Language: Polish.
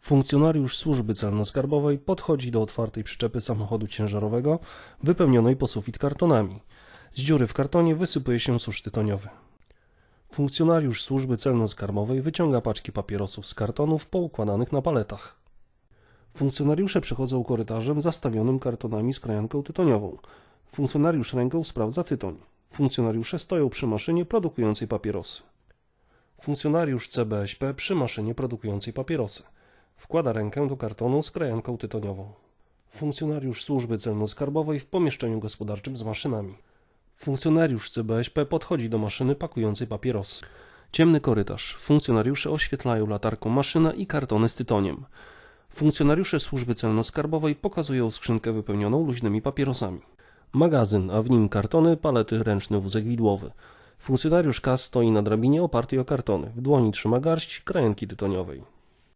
Funkcjonariusz służby celno-skarbowej podchodzi do otwartej przyczepy samochodu ciężarowego wypełnionej po sufit kartonami. Z dziury w kartonie wysypuje się susz tytoniowy. Funkcjonariusz służby celno-skarbowej wyciąga paczki papierosów z kartonów poukładanych na paletach. Funkcjonariusze przechodzą korytarzem zastawionym kartonami z krajanką tytoniową. Funkcjonariusz ręką sprawdza tytoń. Funkcjonariusze stoją przy maszynie produkującej papierosy. Funkcjonariusz CBŚP przy maszynie produkującej papierosy. Wkłada rękę do kartonu z krajanką tytoniową. Funkcjonariusz służby celno-skarbowej w pomieszczeniu gospodarczym z maszynami. Funkcjonariusz CBŚP podchodzi do maszyny pakującej papierosy. Ciemny korytarz. Funkcjonariusze oświetlają latarką maszynę i kartony z tytoniem. Funkcjonariusze służby celno-skarbowej pokazują skrzynkę wypełnioną luźnymi papierosami. Magazyn, a w nim kartony, palety, ręczny wózek widłowy. Funkcjonariusz KAS stoi na drabinie opartej o kartony. W dłoni trzyma garść krajanki tytoniowej.